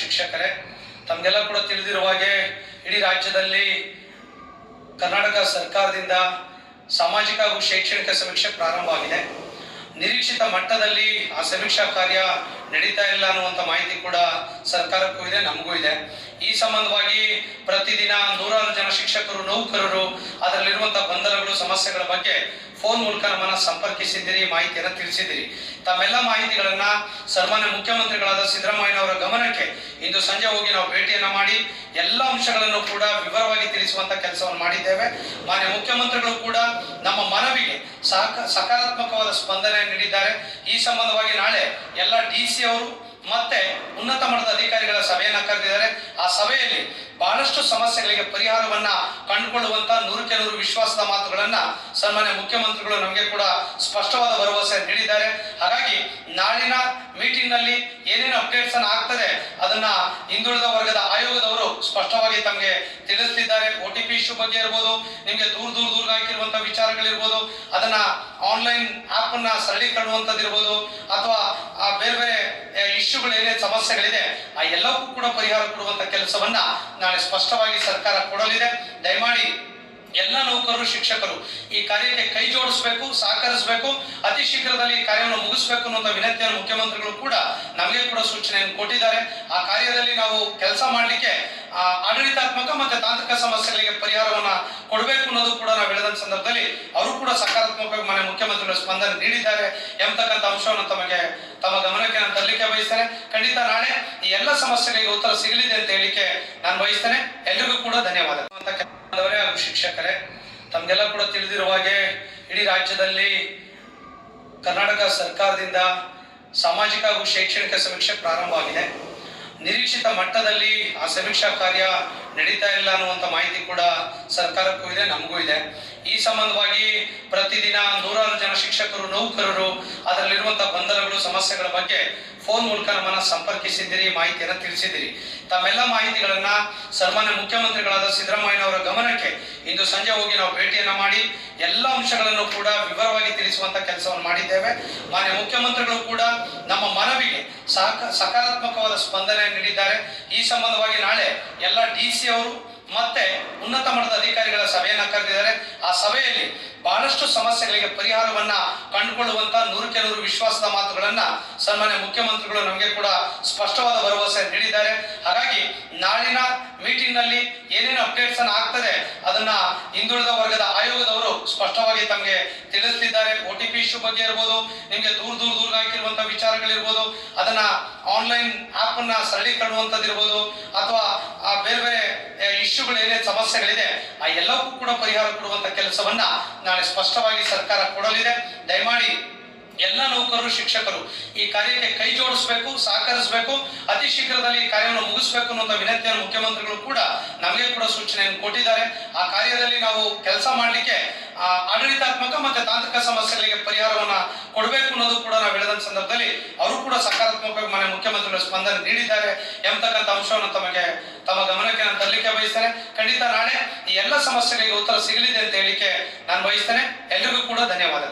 ಶಿಕ್ಷಕರೇ ತಮಗೆಲ್ಲ ಕೂಡ ತಿಳಿದಿರುವ ಹಾಗೆ ಇಡೀ ರಾಜ್ಯದಲ್ಲಿ ಕರ್ನಾಟಕ ಸರ್ಕಾರದಿಂದ ಸಾಮಾಜಿಕ ಹಾಗೂ ಶೈಕ್ಷಣಿಕ ಸಮೀಕ್ಷೆ ಪ್ರಾರಂಭವಾಗಿದೆ. ನಿರೀಕ್ಷಿತ ಮಟ್ಟದಲ್ಲಿ ಆ ಸಮೀಕ್ಷಾ ಕಾರ್ಯ ನಡೀತಾ ಇಲ್ಲ ಅನ್ನುವಂಥ ಮಾಹಿತಿ ಕೂಡ ಸರ್ಕಾರಕ್ಕೂ ಇದೆ, ನಮಗೂ ಇದೆ. ಈ ಸಂಬಂಧವಾಗಿ ಪ್ರತಿದಿನ ನೂರಾರು ಜನ ಶಿಕ್ಷಕರು, ನೌಕರರು ಅದರಲ್ಲಿರುವಂತಹ ಗೊಂದಲಗಳು ಸಮಸ್ಯೆಗಳ ಬಗ್ಗೆ ಫೋನ್ ಮೂಲಕ ನಮ್ಮನ್ನ ಸಂಪರ್ಕಿಸಿದ್ದೀರಿ, ಮಾಹಿತಿಯನ್ನು ತಿಳಿಸಿದ್ದೀರಿ. ತಮ್ಮೆಲ್ಲ ಮಾಹಿತಿಗಳನ್ನ ಸನ್ಮಾನ್ಯ ಮುಖ್ಯಮಂತ್ರಿಗಳಾದ ಸಿದ್ದರಾಮಯ್ಯ ಅವರ ಗಮನಕ್ಕೆ ಇಂದು ಸಂಜೆ ಹೋಗಿ ನಾವು ಭೇಟಿಯನ್ನ ಮಾಡಿ ಎಲ್ಲ ಅಂಶಗಳನ್ನು ಕೂಡ ವಿವರವಾಗಿ ತಿಳಿಸುವಂತ ಕೆಲಸವನ್ನು ಮಾಡಿದ್ದೇವೆ. ಮಾನ್ಯ ಮುಖ್ಯಮಂತ್ರಿಗಳು ಕೂಡ ನಮ್ಮ ಮನವಿಗೆ ಸಕಾರಾತ್ಮಕವಾದ ಸ್ಪಂದನೆ ನೀಡಿದ್ದಾರೆ. ಈ ಸಂಬಂಧವಾಗಿ ನಾಳೆ ಎಲ್ಲ ಡಿ ಸಿ ಅವರು ಮತ್ತೆ ಉನ್ನತ ಮಟ್ಟದ ಅಧಿಕಾರಿಗಳ ಸಭೆಯನ್ನ ಕರೆದಿದ್ದಾರೆ. ಆ ಸಭೆಯಲ್ಲಿ ಬಹಳಷ್ಟು ಸಮಸ್ಯೆಗಳಿಗೆ ಪರಿಹಾರವನ್ನ ಕಂಡುಕೊಳ್ಳುವಂತ ನೂರಕ್ಕೆ ನೂರು ವಿಶ್ವಾಸದ ಮಾತುಗಳನ್ನ ಸನ್ಮಾನ್ಯ ಮುಖ್ಯಮಂತ್ರಿಗಳು ನಮಗೆ ಕೂಡ ಸ್ಪಷ್ಟವಾದ ಭರವಸೆ ನೀಡಿದ್ದಾರೆ. ಹಾಗಾಗಿ ನಾಳಿನ ಮೀಟಿಂಗ್ನಲ್ಲಿ ಏನೇನು ಅಪ್ಡೇಟ್ಸ್ ಅನ್ನ ಆಗ್ತದೆ ಅದನ್ನ ಹಿಂದುಳಿದ ವರ್ಗದ ಆಯೋಗದವರು ಸ್ಪಷ್ಟವಾಗಿ ತಮಗೆ ತಿಳಿಸ್ತಿದ್ದಾರೆ. ಒ ಟಿ ಪಿ ಇಶ್ಯೂ ಬಗ್ಗೆ ಇರ್ಬೋದು, ನಿಮಗೆ ದೂರ ದೂರ ದೂರ ಹಾಕಿರುವಂತಹ ವಿಚಾರಗಳಿರ್ಬೋದು ಅದನ್ನ ಆನ್ಲೈನ್ ಆಪ್ ಅನ್ನ ಇರ್ಬೋದು, ಅಥವಾ ಆ ಬೇರೆ ಬೇರೆ ಇಶ್ಯೂಗಳು ಏನೇ ಸಮಸ್ಯೆಗಳಿದೆ, ಆ ಎಲ್ಲವಕ್ಕೂ ಕೂಡ ಪರಿಹಾರ ಕೊಡುವಂತ ಕೆಲಸವನ್ನ ನಾಳೆ ಸ್ಪಷ್ಟವಾಗಿ ಸರ್ಕಾರ ಕೊಡಲಿದೆ. ದಯಮಾಡಿ ಎಲ್ಲ ನೌಕರರು, ಶಿಕ್ಷಕರು ಈ ಕಾರ್ಯಕ್ಕೆ ಕೈ ಜೋಡಿಸಬೇಕು, ಸಹಕರಿಸಬೇಕು, ಅತಿ ಶೀಘ್ರದಲ್ಲಿ ಕಾರ್ಯವನ್ನು ಮುಗಿಸಬೇಕು ಅನ್ನುವಂಥ ವಿನಂತಿಯನ್ನು ಮುಖ್ಯಮಂತ್ರಿಗಳು ಕೂಡ ನಮಗೆ ಕೂಡ ಸೂಚನೆಯನ್ನು ಕೊಟ್ಟಿದ್ದಾರೆ. ಆ ಕಾರ್ಯದಲ್ಲಿ ನಾವು ಕೆಲಸ ಮಾಡಲಿಕ್ಕೆ ಆಡಳಿತಾತ್ಮಕ ಮತ್ತೆ ತಾಂತ್ರಿಕ ಸಮಸ್ಯೆಗಳಿಗೆ ಪರಿಹಾರವನ್ನ ಕೊಡಬೇಕು ಅನ್ನೋದು ಕೂಡ ನಾವು ಹೇಳಿದ ಸಂದರ್ಭದಲ್ಲಿ ಅವರು ಕೂಡ ಸಕಾರಾತ್ಮಕವಾಗಿ ಮನೆ ಮುಖ್ಯಮಂತ್ರಿಗಳು ಸ್ಪಂದನೆ ನೀಡಿದ್ದಾರೆ ಎಂಬತಕ್ಕಂಥ ಅಂಶವನ್ನು ತಮಗೆ, ತಮ್ಮ ಗಮನಕ್ಕೆ ನಾನು ತರಲಿಕ್ಕೆ ಬಯಸ್ತೇನೆ. ಖಂಡಿತ ನಾಳೆ ಈ ಎಲ್ಲ ಸಮಸ್ಯೆಗಳಿಗೆ ಉತ್ತರ ಸಿಗಲಿದೆ ಅಂತ ಹೇಳಿಕೆ ನಾನು ಬಯಸ್ತೇನೆ. ಎಲ್ರಿಗೂ ಕೂಡ ಧನ್ಯವಾದ. ಹಾಗೂ ಶಿಕ್ಷಕರೇ, ತಮಗೆಲ್ಲ ಕೂಡ ತಿಳಿದಿರುವ ಹಾಗೆ ಇಡೀ ರಾಜ್ಯದಲ್ಲಿ ಕರ್ನಾಟಕ ಸರ್ಕಾರದಿಂದ ಸಾಮಾಜಿಕ ಹಾಗೂ ಶೈಕ್ಷಣಿಕ ಸಮೀಕ್ಷೆ ಪ್ರಾರಂಭವಾಗಿದೆ. ನಿರೀಕ್ಷಿತ ಮಟ್ಟದಲ್ಲಿ ಆ ಸಮೀಕ್ಷಾ ಕಾರ್ಯ ನಡೀತಾ ಇಲ್ಲ ಅನ್ನುವಂಥ ಮಾಹಿತಿ ಕೂಡ ಸರ್ಕಾರಕ್ಕೂ ಇದೆ, ನಮಗೂ ಇದೆ. ಈ ಸಂಬಂಧವಾಗಿ ಪ್ರತಿದಿನ ನೂರಾರು ಜನ ಶಿಕ್ಷಕರು, ನೌಕರರು ಅದರಲ್ಲಿರುವಂತಹ ಗೊಂದಲಗಳು ಸಮಸ್ಯೆಗಳ ಬಗ್ಗೆ ಫೋನ್ ಮೂಲಕ ನಮ್ಮನ್ನ ಸಂಪರ್ಕಿಸಿದ್ದೀರಿ, ಮಾಹಿತಿಯನ್ನು ತಿಳಿಸಿದ್ದೀರಿ. ತಮ್ಮೆಲ್ಲ ಮಾಹಿತಿಗಳನ್ನ ಸನ್ಮಾನ್ಯ ಮುಖ್ಯಮಂತ್ರಿಗಳಾದ ಸಿದ್ದರಾಮಯ್ಯ ಅವರ ಗಮನಕ್ಕೆ ಇಂದು ಸಂಜೆ ಹೋಗಿ ನಾವು ಭೇಟಿಯನ್ನ ಮಾಡಿ ಎಲ್ಲ ಅಂಶಗಳನ್ನು ಕೂಡ ವಿವರವಾಗಿ ತಿಳಿಸುವಂತ ಕೆಲಸವನ್ನು ಮಾಡಿದ್ದೇವೆ. ಮಾನ್ಯ ಮುಖ್ಯಮಂತ್ರಿಗಳು ಕೂಡ ನಮ್ಮ ಮನವಿಗೆ ಸಕಾರಾತ್ಮಕವಾದ ಸ್ಪಂದನೆ ನೀಡಿದ್ದಾರೆ. ಈ ಸಂಬಂಧವಾಗಿ ನಾಳೆ ಎಲ್ಲ ಡಿ ಸಿ ಅವರು ಮತ್ತೆ ಉನ್ನತ ಮಟ್ಟದ ಅಧಿಕಾರಿಗಳ ಸಭೆಯನ್ನ ಕರೆದಿದ್ದಾರೆ. ಆ ಸಭೆಯಲ್ಲಿ ಬಹಳಷ್ಟು ಸಮಸ್ಯೆಗಳಿಗೆ ಪರಿಹಾರವನ್ನ ಕಂಡುಕೊಳ್ಳುವಂತ ನೂರಕ್ಕೆ ನೂರು ವಿಶ್ವಾಸದ ಮಾತುಗಳನ್ನ ಸನ್ಮಾನ್ಯ ಮುಖ್ಯಮಂತ್ರಿಗಳು ನಮಗೆ ಕೂಡ ಸ್ಪಷ್ಟವಾದ ಭರವಸೆ ನೀಡಿದ್ದಾರೆ. ಹಾಗಾಗಿ ನಾಳಿನ ಮೀಟಿಂಗ್ನಲ್ಲಿ ಏನೇನು ಅಪ್ಡೇಟ್ಸ್ ಅನ್ನ ಆಗ್ತದೆ ಅದನ್ನ ಹಿಂದುಳಿದ ವರ್ಗದ ಆಯೋಗದವರು ಸ್ಪಷ್ಟವಾಗಿ ತಮಗೆ ತಿಳಿಸ್ತಿದ್ದಾರೆ. ಒ ಟಿ ಪಿ ಇಶ್ಯೂ ಬಗ್ಗೆ ಇರ್ಬೋದು, ನಿಮಗೆ ದೂರ ದೂರ ದೂರ ಹಾಕಿರುವಂಥ ವಿಚಾರಗಳಿರ್ಬೋದು ಅದನ್ನ ಆನ್ಲೈನ್ ಆಪ್ ಅನ್ನ ಇರ್ಬೋದು, ಅಥವಾ, ಆ ಬೇರೆ ಬೇರೆ ಇಶ್ಯೂಗಳು ಏನೇ ಸಮಸ್ಯೆಗಳಿದೆ, ಆ ಎಲ್ಲಕ್ಕೂ ಕೂಡ ಪರಿಹಾರ ಕೊಡುವಂತ ಕೆಲಸವನ್ನ ನಾಳೆ ಸ್ಪಷ್ಟವಾಗಿ ಸರ್ಕಾರ ಕೊಡಲಿದೆ. ದಯಮಾಡಿ ಎಲ್ಲ ನೌಕರರು, ಶಿಕ್ಷಕರು ಈ ಕಾರ್ಯಕ್ಕೆ ಕೈ ಜೋಡಿಸಬೇಕು, ಸಹಕರಿಸಬೇಕು, ಅತಿ ಶೀಘ್ರದಲ್ಲಿ ಈ ಕಾರ್ಯವನ್ನು ಮುಗಿಸಬೇಕು ಅನ್ನುವಂಥ ವಿನಂತಿಯನ್ನು ಮುಖ್ಯಮಂತ್ರಿಗಳು ಕೂಡ ನಮಗೆ ಕೂಡ ಸೂಚನೆಯನ್ನು ಕೊಟ್ಟಿದ್ದಾರೆ. ಆ ಕಾರ್ಯದಲ್ಲಿ ನಾವು ಕೆಲಸ ಮಾಡಲಿಕ್ಕೆ ಆಡಳಿತಾತ್ಮಕ ಮತ್ತೆ ತಾಂತ್ರಿಕ ಸಮಸ್ಯೆಗಳಿಗೆ ಪರಿಹಾರವನ್ನ ಕೊಡಬೇಕು ಅನ್ನೋದು ಕೂಡ ನಾವು ಹೇಳಿದ ಸಂದರ್ಭದಲ್ಲಿ ಅವರು ಕೂಡ ಸಕಾರಾತ್ಮಕವಾಗಿ ಮನೆ ಮುಖ್ಯಮಂತ್ರಿಗಳು ಸ್ಪಂದನೆ ನೀಡಿದ್ದಾರೆ. ಎಂಬತಕ್ಕಂಥ ಅಂಶವನ್ನು ತಮಗೆ, ತಮ್ಮ ಗಮನಕ್ಕೆ ನಾನು ತರಲಿಕ್ಕೆ ಬಯಸ್ತೇನೆ. ಖಂಡಿತ ನಾಳೆ ಈ ಎಲ್ಲ ಸಮಸ್ಯೆಗಳಿಗೆ ಉತ್ತರ ಸಿಗಲಿದೆ ಅಂತ ಹೇಳಿಕೆ ನಾನು ಬಯಸ್ತೇನೆ. ಎಲ್ಲರಿಗೂ ಕೂಡ ಧನ್ಯವಾದ